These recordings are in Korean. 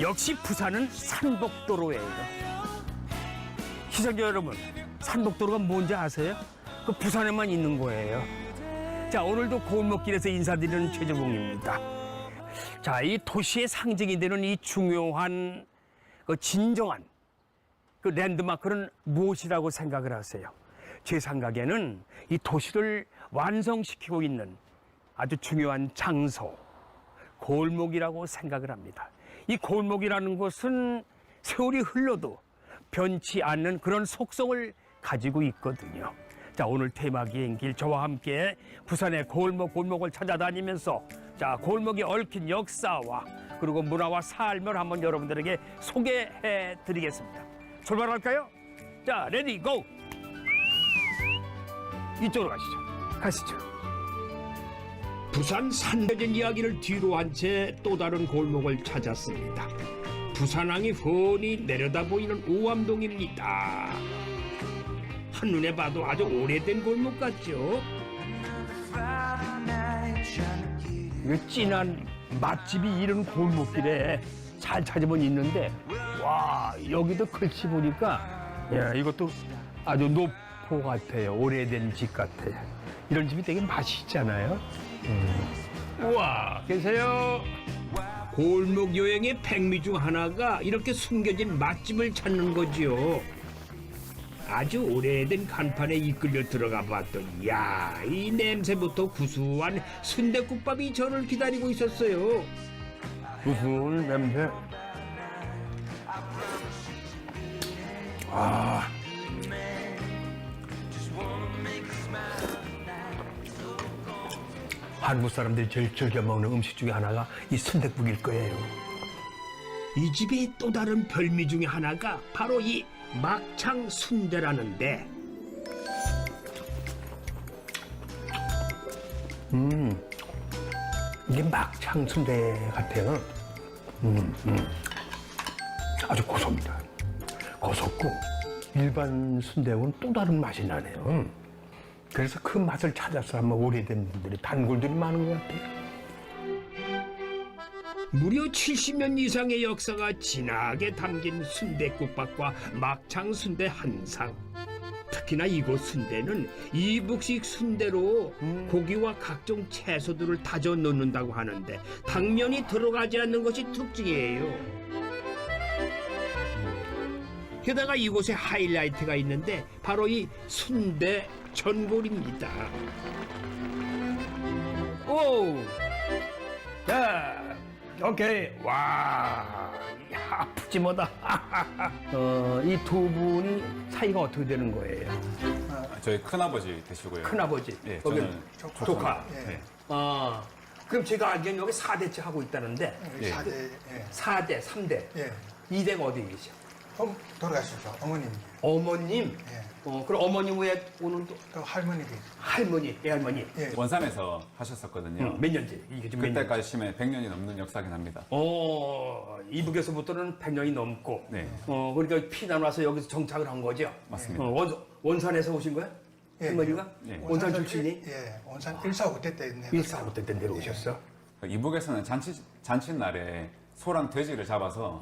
역시 부산은 산복도로예요. 시청자 여러분, 산복도로가 뭔지 아세요? 그 부산에만 있는 거예요. 자, 오늘도 골목길에서 인사드리는 최재봉입니다. 자, 이 도시의 상징이 되는 이 중요한 그 진정한 그 랜드마크는 무엇이라고 생각을 하세요? 제 생각에는 이 도시를 완성시키고 있는 아주 중요한 장소, 골목이라고 생각을 합니다. 이 골목이라는 것은 세월이 흘러도 변치 않는 그런 속성을 가지고 있거든요. 자, 오늘 테마 기행길 저와 함께 부산의 골목 골목을 찾아다니면서 자, 골목이 얽힌 역사와 그리고 문화와 삶을 한번 여러분들에게 소개해 드리겠습니다. 출발할까요? 자, 레디 고! 이쪽으로 가시죠. 가시죠. 부산 산대전 이야기를 뒤로 한 채 또 다른 골목을 찾았습니다. 부산항이 훤히 내려다 보이는 우암동입니다. 한눈에 봐도 아주 오래된 골목 같죠? 이 진한 맛집이 이런 골목길에 잘 찾으면 있는데 와 여기도 글씨 보니까 야 이것도 아주 노포 같아요 오래된 집 같아요 이런 집이 되게 맛있잖아요 우와 계세요. 골목 여행의 백미 중 하나가 이렇게 숨겨진 맛집을 찾는 거지요. 아주 오래된 간판에 이끌려 들어가 봤더니 야이 냄새부터 구수한 순대국밥이 저를 기다리고 있었어요. 구수한 냄새? 아 한국 사람들이 제일 즐겨 먹는 음식 중에 하나가 이 순댓국일 거예요. 이 집의 또 다른 별미 중에 하나가 바로 이 막창 순대라는데. 음, 이게 막창 순대 같아요. 음, 음. 아주 고소합니다. 고소고 일반 순대하고는 또 다른 맛이 나네요. 그래서 그 맛을 찾아서 아마 오래된 분들이 단골들이 많은 것 같아요. 무려 70년 이상의 역사가 진하게 담긴 순대국밥과 막창 순대 한상. 특히나 이곳 순대는 이북식 순대로 고기와 각종 채소들을 다져 넣는다고 하는데 당면이 들어가지 않는 것이 특징이에요. 게다가 이곳에 하이라이트가 있는데 바로 이 순대 전골입니다. 오, 자, 오케이, 와, 야, 푸짐하다. 어, 이 두 분이 사이가 어떻게 되는 거예요? 아, 저희 큰아버지 되시고요. 큰아버지, 예, 여기 저는 조카. 네. 아, 그럼 제가 알기로는 여기 4대째 하고 있다는데 예. 사대 예. 4대, 3대, 예. 2대가 어디 계셔? 어, 돌아가셨죠 어머님 어머님. 예. 어, 그럼 어머님 외에 오늘 또또 할머니 외할머니. 예. 원산에서 하셨었거든요. 음, 몇 년째? 이게 지금 몇 년? 그때까지 치면 100년이 넘는 역사긴 합니다. 어, 이북에서부터는 100년이 넘고. 네. 어, 그러니까 피난 와서 여기서 정착을 한 거죠? 맞습니다. 어, 원, 원산에서 오신 거야? 예. 할머니가? 예. 원산 출신이? 예 원산 145대 때 내가 일사로 때 내려오셨어? 그 이북에서는 잔치 잔칫날에 소랑 돼지를 잡아서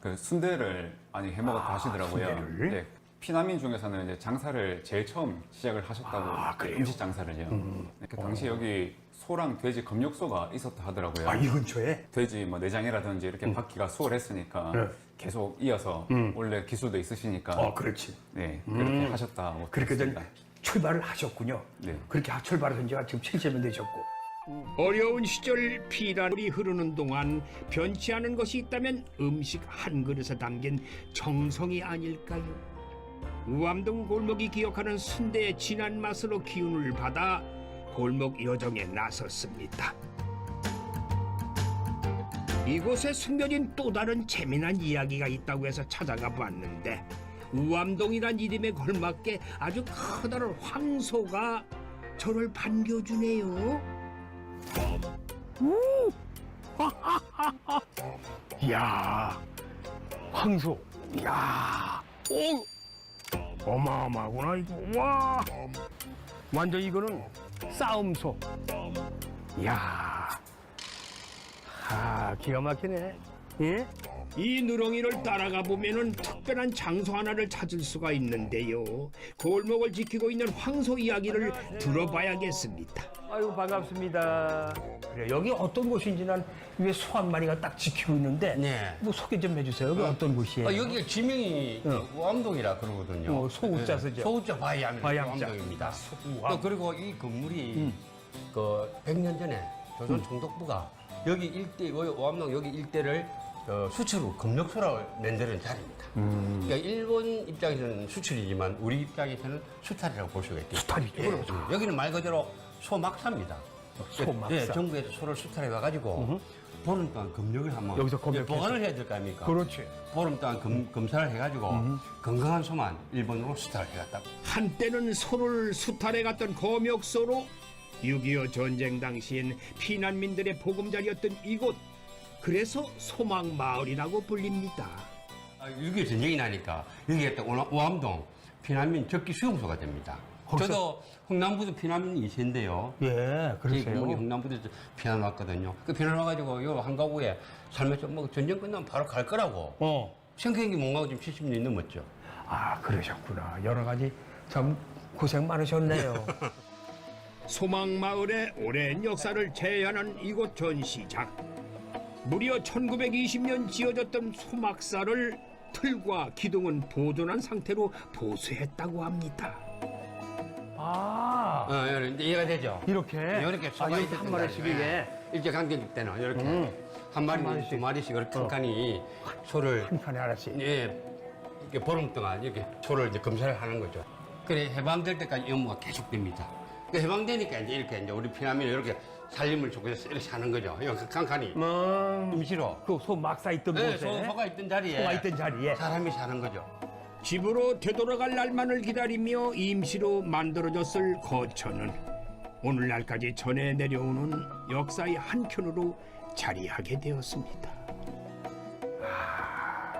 그 순대를 많이 해 먹었다 아, 하시더라고요. 순대를? 네. 피난민 중에서는 이제 장사를 제일 처음 시작을 하셨다고 아, 그래요? 어. 음식 장사를요. 네, 그 당시 여기 소랑 돼지 검역소가 있었다 하더라고요. 아, 이 근처에? 돼지 뭐 내장이라든지 이렇게 받기가 수월했으니까 네. 계속 이어서 원래 기술도 있으시니까 어, 그렇지. 네 그렇게 하셨다고 그렇게 전 들었습니다. 출발을 하셨군요. 네. 그렇게 출발을 한 지가 지금 70년 되셨고. 어려운 시절 피란이 흐르는 동안 변치 않은 것이 있다면 음식 한 그릇에 담긴 정성이 아닐까요? 우암동 골목이 기억하는 순대의 진한 맛으로 기운을 받아 골목 여정에 나섰습니다. 이곳에 숨겨진 또 다른 재미난 이야기가 있다고 해서 찾아가 봤는데 우암동이란 이름에 걸맞게 아주 커다란 황소가 저를 반겨주네요. 우! 야, 황소, 야, 오, 어마어마하구나 이거. 와, 완전 이거는 싸움소. 야, 아, 기가 막히네. 예? 이 누렁이를 따라가 보면은 특별한 장소 하나를 찾을 수가 있는데요. 골목을 지키고 있는 황소 이야기를 들어봐야겠습니다. 아유 반갑습니다. 그래 여기 어떤 곳인지 난 위에 소 한 마리가 딱 지키고 있는데 네. 뭐 소개 좀 해주세요. 여기 어. 떤 곳이에요? 아, 여기가 지명이 어. 우암동이라 그러거든요. 어, 소우자 쓰죠? 소우자 바이암 바이암자. 우암동입니다. 소우암. 또 그리고 이 건물이 그 100년 전에 조선 총독부가 여기 일대 우암동 여기 일대를 어, 수출로 금력소라고 만드는 자리입니다. 그러니까 일본 입장에서는 수출이지만 우리 입장에서는 수탈이라고 볼 수가 있겠죠. 수탈이죠. 예, 음. 여기는 말 그대로 소막사입니다. 소막사. 예, 정부에서 소를 수탈해 와가지고 보름 동안 금력을 한번 여기서 검역해서. 보관을 해야 될 거 아닙니까? 그렇지. 보름 동안 검, 검사를 해가지고 건강한 소만 일본으로 수탈을 해갔다고. 한때는 소를 수탈해 갔던 검역소로 6.25 전쟁 당시엔 피난민들의 보금자리였던 이곳. 그래서 소망마을이라고 불립니다. 아, 6.25 전쟁이 나니까 여기가 또 오나- 오암동 피난민 적기 수용소가 됩니다. 저도 흥남부도 피난민 2세인데요. 예, 저희 부모님 그러세요. 흥남부에서 피난 왔거든요. 그 피난 와가지고 요 한가구에 살면서 뭐 전쟁 끝나면 바로 갈 거라고. 어. 생각이 못 가고 지금 70년이 넘었죠. 아 그러셨구나. 여러 가지 참 고생 많으셨네요. 소망마을의 오랜 역사를 재현한 이곳 전시장. 무려 1920년 지어졌던 소막사를 틀과 기둥은 보존한 상태로 보수했다고 합니다. 아 어, 이제 이해가 되죠? 이렇게 이렇게 아, 소가 이렇게 한 마리씩 이게 일제 강점기 때는 이렇게 음. 한 마리, 한 마리씩. 두 마리씩 이렇게 칸칸이 소를 한 칸에 하나씩. 예, 이렇게 보름 동안 이렇게 소를 이제 검사를 하는 거죠. 그래 해방될 때까지 업무가 계속됩니다. 그 해방되니까 이제 이렇게 이제 우리 피난민이 이렇게 살림을 족해서 이렇게 사는 거죠. 이렇게 칸칸이 음, 임시로. 그소 막사 있던 네, 곳에 소, 소가 있던 자리에 소가 있던 자리에 사람이 사는 거죠. 집으로 되돌아갈 날만을 기다리며 임시로 만들어졌을 거처는 오늘날까지 전해 내려오는 역사의 한켠으로 자리하게 되었습니다.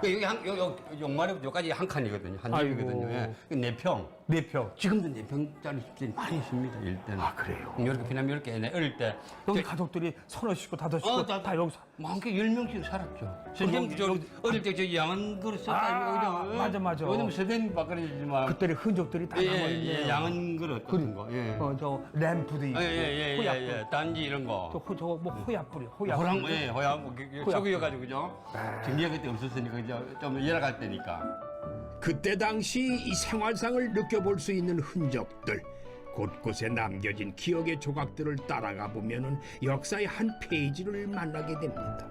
그 여기 한, 요, 요, 용마리부터 여기까지 한 칸이거든요. 한. 예. 그네 평. 네 평. 지금도 네 평짜리 집들이 많이 있습니다. 일대는. 아, 그래요? 이렇게 피난민 이렇게 내 어릴 때. 여기 저- 가족들이 서너 식구 다섯 식구 어, 다, 다 여기서 많게 열 명씩 살았죠. 선생님 저 어릴 때 저 양은 그릇 썼다 아, 이거? 맞아, 맞아. 요즘 선생님 바꿔주지만 그때의 흔적들이 다 예, 남아 예, 있네요. 예, 양은 그릇 같은 거. 예. 어, 저 램프도 있고 예예예 예, 호약도 예, 예. 단지 이런 거. 또 호, 저거 뭐 호약불이 호약. 호랑 예 호양 뭐 그- 그 호약. 속이어가지고 그죠? 전기가 그때 없었으니까 그죠? 좀 열어갈 때니까. 그때 당시 이 생활상을 느껴볼 수 있는 흔적들 곳곳에 남겨진 기억의 조각들을 따라가 보면은 역사의 한 페이지를 만나게 됩니다.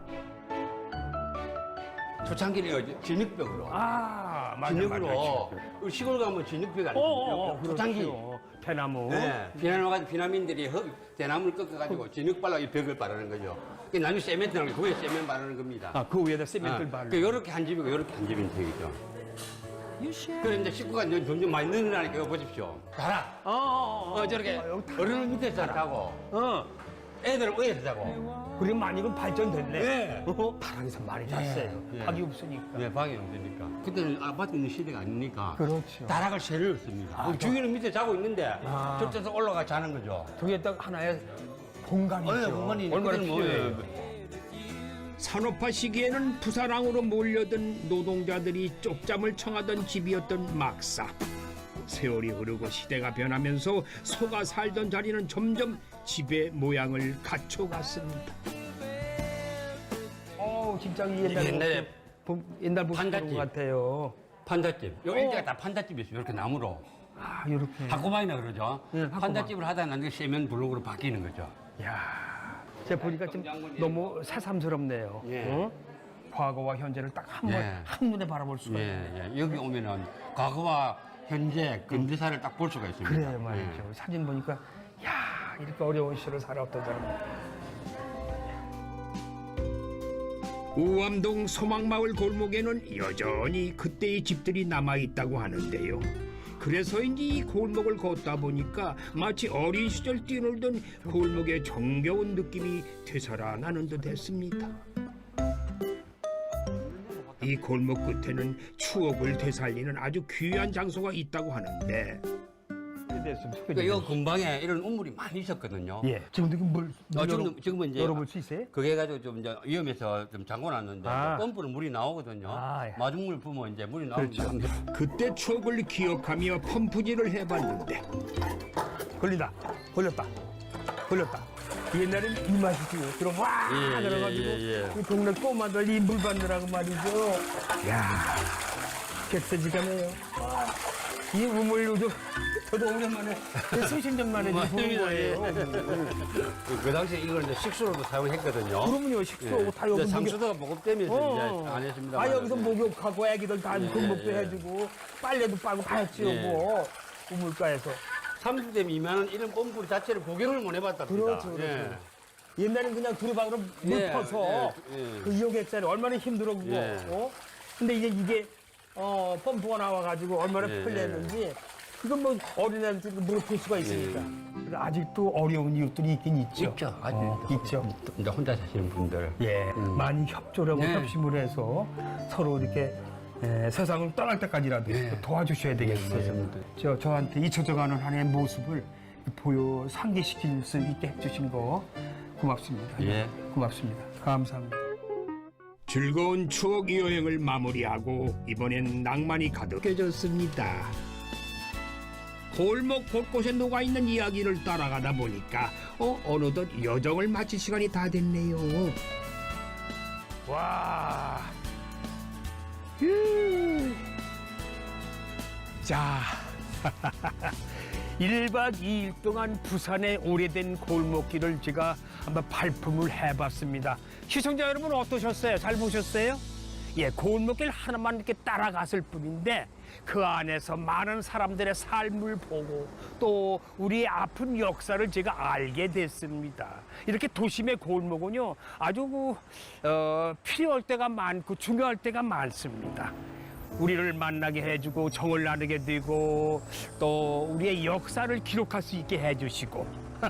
초창기는 진흙벽으로. 아 맞아 진흙으로 맞아. 우리 시골 가면 진흙벽 어, 어, 아니에요? 어, 초창기. 그렇죠. 대나무. 네, 와가지고 피난민들이 흙, 대나무를 꺾어가지고 진흙 발라 이 벽을 바르는 거죠. 그 나중에 세멘트 나는 거, 그게 세멘 바르는 겁니다. 아그 위에다 세멘트를 어, 바르. 그 요렇게 한 집이고 요렇게 한 집인 되겠죠. 이제 식구가 이제 점점 많이 늘어나니까 이거 보십시오. 가라. 어, 어, 어, 어, 저렇게 어, 어른을 밑에서 자고 어. 애들은 위에서 자고. 그리고 많이 좀 발전됐네. 네. 어? 바닥에서 많이 잤어요. 예. 밥이 없으니까. 네, 방이 없으니까. 그때는 아파트 있는 시대가 아니니까. 그렇죠. 다락을 새를 씁니다. 그 주인은 밑에 자고 있는데 아. 저쪽에서 올라가 자는 거죠. 저게 딱 하나의 공간이죠. 어, 공간이 얼마나 뭐, 필요해요. 산업화 시기에는 부사랑으로 몰려든 노동자들이 쪽잠을 청하던 집이었던 막사. 세월이 흐르고 시대가 변하면서 소가 살던 자리는 점점 집의 모양을 갖춰갔습니다. 어, 진짜 이 옛날 옛날에 보- 옛날 모습 보는 판잣집. 것 같아요. 판잣집. 요 일대가 다 판잣집이었어요. 이렇게 나무로. 아, 이렇게. 하코바이나 그러죠. 네. 판잣집을 하다 나중에 세면 블록으로 바뀌는 거죠. 야, 제가 보니까 좀 너무 새삼스럽네요. 예. 어? 과거와 현재를 딱 한 번 예. 한눈에 바라볼 수가 예, 있네요. 예. 여기 오면은 과거와 현재 근대사를 딱 볼 수가 있습니다. 그래 말이죠. 사진 보니까 야 이렇게 어려운 시절을 살아왔던 사람. 우암동 소망마을 골목에는 여전히 그때의 집들이 남아있다고 하는데요. 그래서인지 이 골목을 걷다 보니까 마치 어린 시절 뛰놀던 골목의 정겨운 느낌이 되살아나는 듯 했습니다. 이 골목 끝에는 추억을 되살리는 아주 귀한 장소가 있다고 하는데 됐으면 소개 그러니까 좀이 해주세요. 근방에 이런 우물이 많이 있었거든요. 예. 지금도 이거 물, 물 어, 지금, 지금은 이제 열어볼 수 있어요? 그게 가지고 좀 이제 위험해서 좀 잠궈놨는데 아. 펌프는 물이 나오거든요. 아, 예. 마중물 부으면 이제 물이 그렇죠. 나옵니다. 그때 추억을 기억하며 펌프질을 해봤는데 걸린다. 걸렸다. 걸렸다. 옛날엔 이 맛이지요. 그럼 와! 예, 예, 그래가지고 예, 예. 이 동네 꼬마들 이 물 받느라고 말이죠. 야 객세지가네요. 와, 이 우물로도 저도 오랜만에 수십 년 만에 좀 보는 거예요. 그, 그 당시에 이걸 이제 식수로도 사용했거든요. 그러면요 식수하고 다 여기 이제 목욕- 상수도가 보급되면서 어. 이제 안 했습니다. 아 여기서 목욕하고 애기들 다 예, 금목도 예. 해주고 빨래도 빠고 다 예. 뭐 우물가에서. 삼수대 미만은 이런 펌프 자체를 구경을 못 해봤답니다. 그렇죠, 그렇죠. 옛날엔 그냥 물 예, 퍼서 예, 예. 그 이용했잖아요. 얼마나 힘들어 그거. 예. 어? 근데 이제 이게 어, 펌프가 나와가지고 얼마나 예, 편리했는지 이건 뭐 어린애들 물을 풀 수가 있으니까. 예. 근데 아직도 어려운 이웃들이 있긴 있죠. 있죠. 아직 어, 있죠. 이제 혼자 사시는 분들. 예, 많이 협조를 하고 네. 협심을 해서 서로 이렇게 예, 세상을 떠날 때까지라도 네. 도와주셔야 되겠어요. 맞습니다. 저 저한테 잊혀져가는 한 해의 모습을 보여 상기시킬 수 있게 해주신 거 고맙습니다. 예. 고맙습니다. 감사합니다. 즐거운 추억 여행을 마무리하고 이번엔 낭만이 가득해졌습니다. 골목 곳곳에 녹아있는 이야기를 따라가다 보니까 어, 어느덧 여정을 마칠 시간이 다 됐네요. 와. 휴. 자. 1박 2일 동안 부산의 오래된 골목길을 제가 한번 발품을 해봤습니다. 시청자 여러분 어떠셨어요? 잘 보셨어요? 예, 골목길 하나만 이렇게 따라갔을 뿐인데 그 안에서 많은 사람들의 삶을 보고 또 우리의 아픈 역사를 제가 알게 됐습니다. 이렇게 도심의 골목은요 아주 그, 어, 필요할 때가 많고 중요할 때가 많습니다. 우리를 만나게 해주고 정을 나누게 되고 또 우리의 역사를 기록할 수 있게 해주시고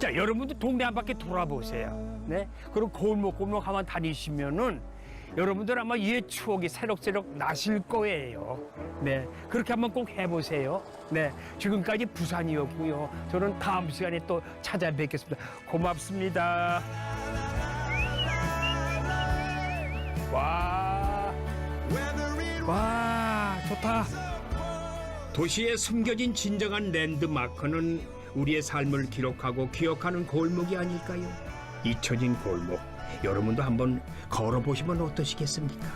자 여러분도 동네 한 바퀴 돌아보세요 네 그리고 골목 골목 한번 다니시면은 여러분들 아마 옛 추억이 새록새록 나실 거예요 네 그렇게 한번 꼭 해보세요 네 지금까지 부산이었고요 저는 다음 시간에 또 찾아뵙겠습니다 고맙습니다 와. 와 좋다 도시에 숨겨진 진정한 랜드마크는 우리의 삶을 기록하고 기억하는 골목이 아닐까요? 잊혀진 골목. 여러분도 한번 걸어보시면 어떠시겠습니까?